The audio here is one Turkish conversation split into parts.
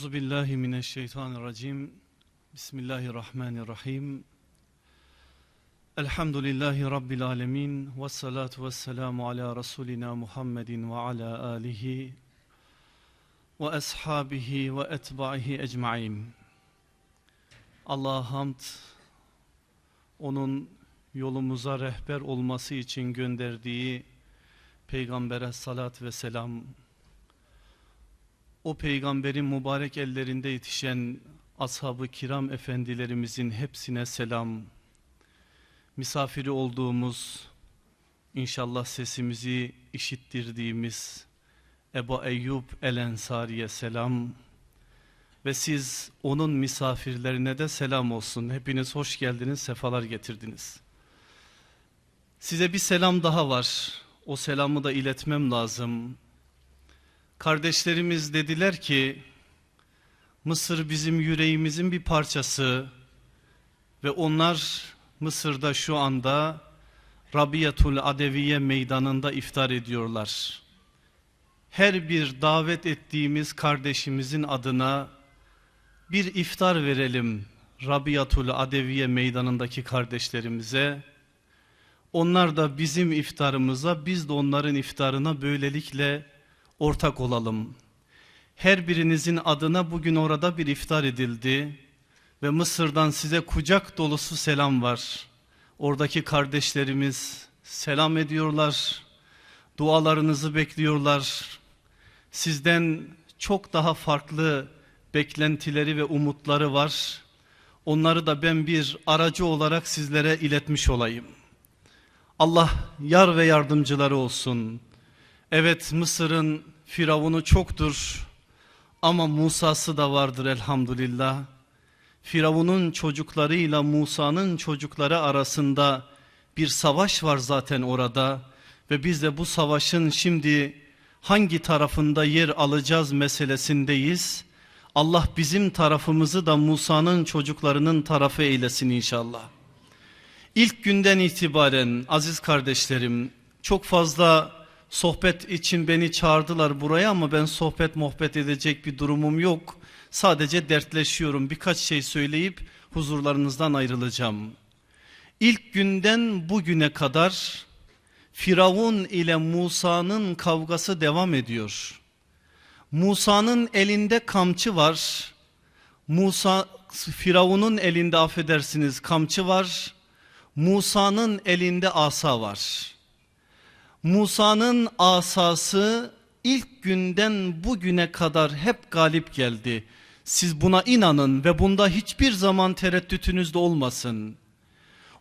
Euzu billahi mineşşeytanirracim. Bismillahirrahmanirrahim. Elhamdülillahi rabbil alamin ve salatu vesselamu ala rasulina Muhammedin ve ala alihi ve ashabihi ve etbahi ecmaîn. Allah'a hamd onun yolumuza rehber olması için gönderdiği peygambere salat ve selam o peygamberin mübarek ellerinde yetişen ashab-ı kiram efendilerimizin hepsine selam. Misafiri olduğumuz, inşallah sesimizi işittirdiğimiz Ebu Eyyub El Ensari'ye selam. Ve siz onun misafirlerine de selam olsun. Hepiniz hoş geldiniz, sefalar getirdiniz. Size bir selam daha var. O selamı da iletmem lazım. Kardeşlerimiz dediler ki Mısır bizim yüreğimizin bir parçası ve onlar Mısır'da şu anda Rabiyatul Adeviye meydanında iftar ediyorlar. Her bir davet ettiğimiz kardeşimizin adına bir iftar verelim Rabiyatul Adeviye meydanındaki kardeşlerimize. Onlar da bizim iftarımıza, biz de onların iftarına böylelikle ortak olalım. Her birinizin adına bugün orada bir iftar edildi ve Mısır'dan size kucak dolusu selam var. Oradaki kardeşlerimiz selam ediyorlar, dualarınızı bekliyorlar. Sizden çok daha farklı beklentileri ve umutları var. Onları da ben bir aracı olarak sizlere iletmiş olayım. Allah yar ve yardımcıları olsun. Evet Mısır'ın firavunu çoktur ama Musa'sı da vardır elhamdülillah. Firavun'un çocuklarıyla Musa'nın çocukları arasında bir savaş var zaten orada ve biz de bu savaşın şimdi hangi tarafında yer alacağız meselesindeyiz. Allah bizim tarafımızı da Musa'nın çocuklarının tarafı eylesin inşallah. İlk günden itibaren aziz kardeşlerim çok fazla sohbet için beni çağırdılar buraya ama ben sohbet muhabbet edecek bir durumum yok. Sadece dertleşiyorum birkaç şey söyleyip huzurlarınızdan ayrılacağım. İlk günden bugüne kadar Firavun ile Musa'nın kavgası devam ediyor. Musa'nın elinde kamçı var. Musa Firavun'un elinde affedersiniz kamçı var. Musa'nın elinde asa var. Musa'nın asası ilk günden bugüne kadar hep galip geldi. Siz buna inanın ve bunda hiçbir zaman tereddütünüz de olmasın.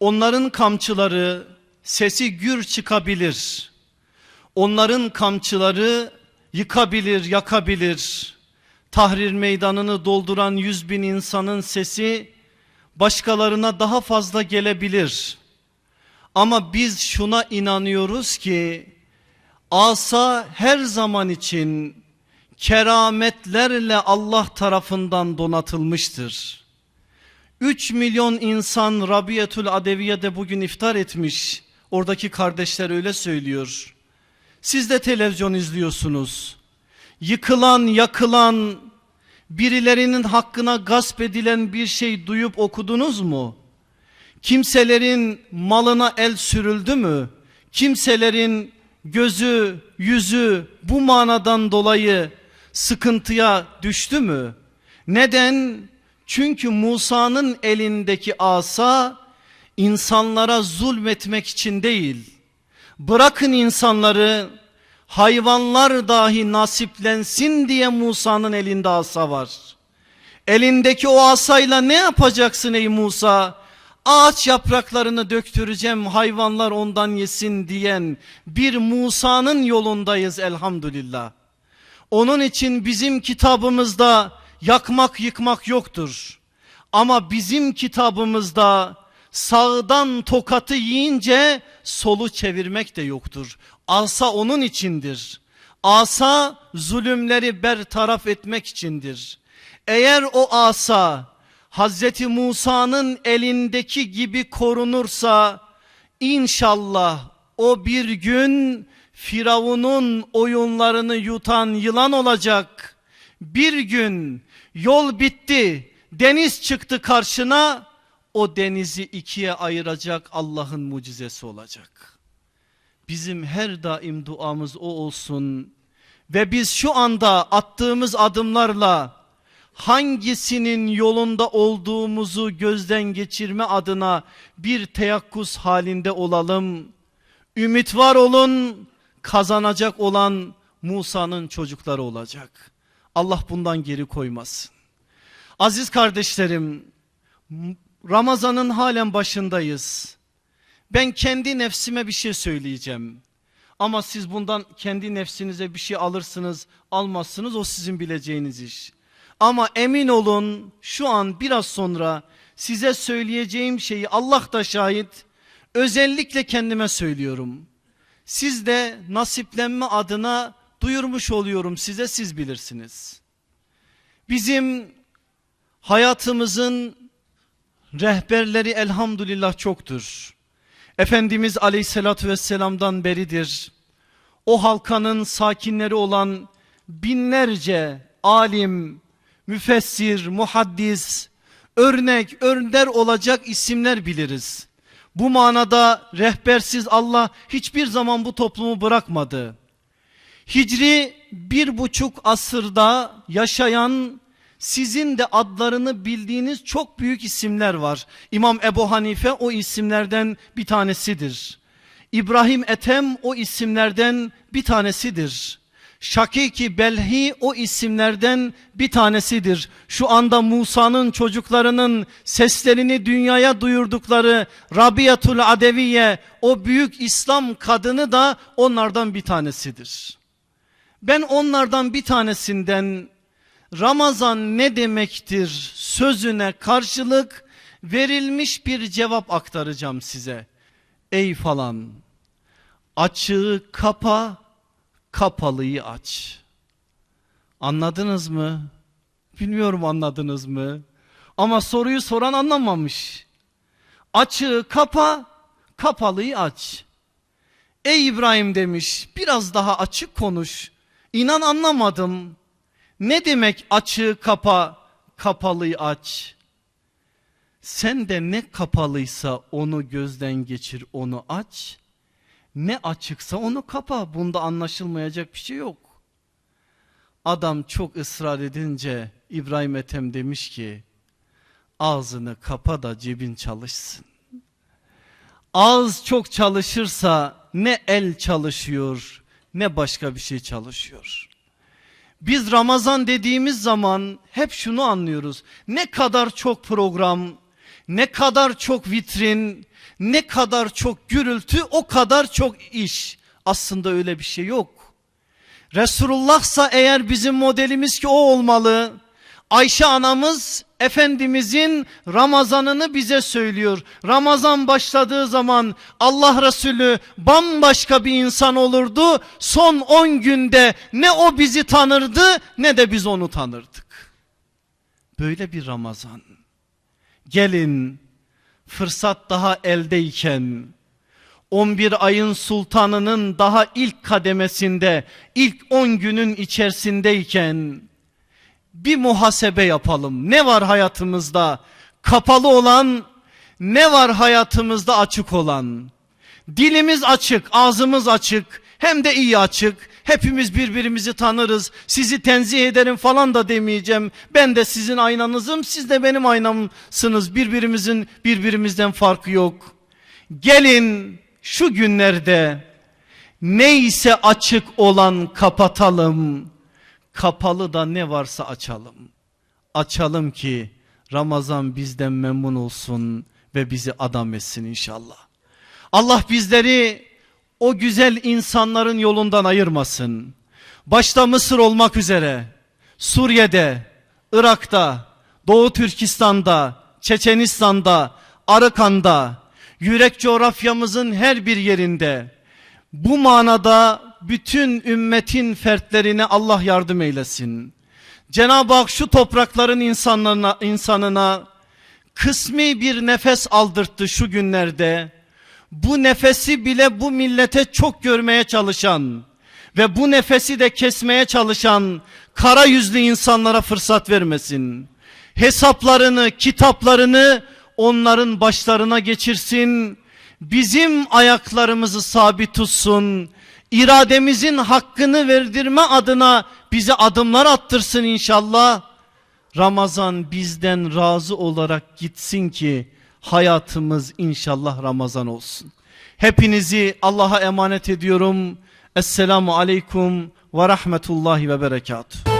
Onların kamçıları sesi gür çıkabilir. Onların kamçıları yıkabilir, yakabilir. Tahrir meydanını dolduran yüz bin insanın sesi başkalarına daha fazla gelebilir. Ama biz şuna inanıyoruz ki asa her zaman için kerametlerle Allah tarafından donatılmıştır. 3 milyon insan Rabiyetul Adeviye'de bugün iftar etmiş. Oradaki kardeşler öyle söylüyor. Siz de televizyon izliyorsunuz. Yıkılan, yakılan, birilerinin hakkına gasp edilen bir şey duyup okudunuz mu? Kimselerin malına el sürüldü mü? Kimselerin gözü, yüzü bu manadan dolayı sıkıntıya düştü mü? Neden? Çünkü Musa'nın elindeki asa insanlara zulmetmek için değil. Bırakın insanları hayvanlar dahi nasiplensin diye Musa'nın elinde asa var. Elindeki o asayla ne yapacaksın ey Musa? Ağaç yapraklarını döktüreceğim hayvanlar ondan yesin diyen bir Musa'nın yolundayız elhamdülillah. Onun için bizim kitabımızda yakmak yıkmak yoktur. Ama bizim kitabımızda sağdan tokatı yiyince solu çevirmek de yoktur. Asa onun içindir. Asa zulümleri bertaraf etmek içindir. Eğer o asa Hazreti Musa'nın elindeki gibi korunursa inşallah o bir gün Firavun'un oyunlarını yutan yılan olacak. Bir gün Yol bitti. Deniz çıktı karşına. O denizi ikiye ayıracak Allah'ın mucizesi olacak. Bizim her daim duamız o olsun. Ve biz şu anda attığımız adımlarla hangisinin yolunda olduğumuzu gözden geçirme adına bir teyakkuz halinde olalım. Ümit var olun, kazanacak olan Musa'nın çocukları olacak. Allah bundan geri koymasın. Aziz kardeşlerim, Ramazan'ın halen başındayız. Ben kendi nefsime bir şey söyleyeceğim. Ama siz bundan kendi nefsinize bir şey alırsınız, almazsınız o sizin bileceğiniz iş. Ama emin olun şu an biraz sonra size söyleyeceğim şeyi Allah da şahit özellikle kendime söylüyorum. Siz de nasiplenme adına duyurmuş oluyorum size siz bilirsiniz. Bizim hayatımızın rehberleri elhamdülillah çoktur. Efendimiz aleyhissalatü vesselam'dan beridir. O halkanın sakinleri olan binlerce alim, müfessir, muhaddis, örnek, önder olacak isimler biliriz. Bu manada rehbersiz Allah hiçbir zaman bu toplumu bırakmadı. Hicri bir buçuk asırda yaşayan sizin de adlarını bildiğiniz çok büyük isimler var. İmam Ebu Hanife o isimlerden bir tanesidir. İbrahim Ethem o isimlerden bir tanesidir. Şakiki Belhi o isimlerden bir tanesidir. Şu anda Musa'nın çocuklarının seslerini dünyaya duyurdukları Rabiatul Adeviye o büyük İslam kadını da onlardan bir tanesidir. Ben onlardan bir tanesinden Ramazan ne demektir sözüne karşılık verilmiş bir cevap aktaracağım size. Ey falan açığı kapa kapalıyı aç. Anladınız mı? Bilmiyorum anladınız mı? Ama soruyu soran anlamamış. Açığı kapa kapalıyı aç. Ey İbrahim demiş biraz daha açık konuş. İnan anlamadım. Ne demek açığı kapa, kapalıyı aç? Sen de ne kapalıysa onu gözden geçir, onu aç. Ne açıksa onu kapa. Bunda anlaşılmayacak bir şey yok. Adam çok ısrar edince İbrahim Ethem demiş ki ağzını kapa da cebin çalışsın. Ağız çok çalışırsa ne el çalışıyor ne başka bir şey çalışıyor. Biz Ramazan dediğimiz zaman hep şunu anlıyoruz. Ne kadar çok program, ne kadar çok vitrin, ne kadar çok gürültü o kadar çok iş. Aslında öyle bir şey yok. Resulullahsa eğer bizim modelimiz ki o olmalı. Ayşe anamız Efendimizin Ramazanını bize söylüyor. Ramazan başladığı zaman Allah Resulü bambaşka bir insan olurdu. Son 10 günde ne o bizi tanırdı ne de biz onu tanırdık. Böyle bir Ramazan. Gelin fırsat daha eldeyken 11 ayın sultanının daha ilk kademesinde ilk 10 günün içerisindeyken bir muhasebe yapalım. Ne var hayatımızda kapalı olan ne var hayatımızda açık olan? Dilimiz açık, ağzımız açık, hem de iyi açık. Hepimiz birbirimizi tanırız. Sizi tenzih ederim falan da demeyeceğim. Ben de sizin aynanızım, siz de benim aynamsınız. Birbirimizin birbirimizden farkı yok. Gelin şu günlerde neyse açık olan kapatalım. Kapalı da ne varsa açalım. Açalım ki Ramazan bizden memnun olsun ve bizi adam etsin inşallah. Allah bizleri o güzel insanların yolundan ayırmasın. Başta Mısır olmak üzere Suriye'de, Irak'ta, Doğu Türkistan'da, Çeçenistan'da, Arıkan'da, yürek coğrafyamızın her bir yerinde bu manada bütün ümmetin fertlerine Allah yardım eylesin. Cenab-ı Hak şu toprakların insanlarına, insanına kısmi bir nefes aldırttı şu günlerde. Bu nefesi bile bu millete çok görmeye çalışan ve bu nefesi de kesmeye çalışan kara yüzlü insanlara fırsat vermesin. Hesaplarını, kitaplarını onların başlarına geçirsin. Bizim ayaklarımızı sabit tutsun. İrademizin hakkını verdirme adına bize adımlar attırsın inşallah. Ramazan bizden razı olarak gitsin ki hayatımız inşallah Ramazan olsun. Hepinizi Allah'a emanet ediyorum. Esselamu aleyküm ve rahmetullahi ve berekatuhu.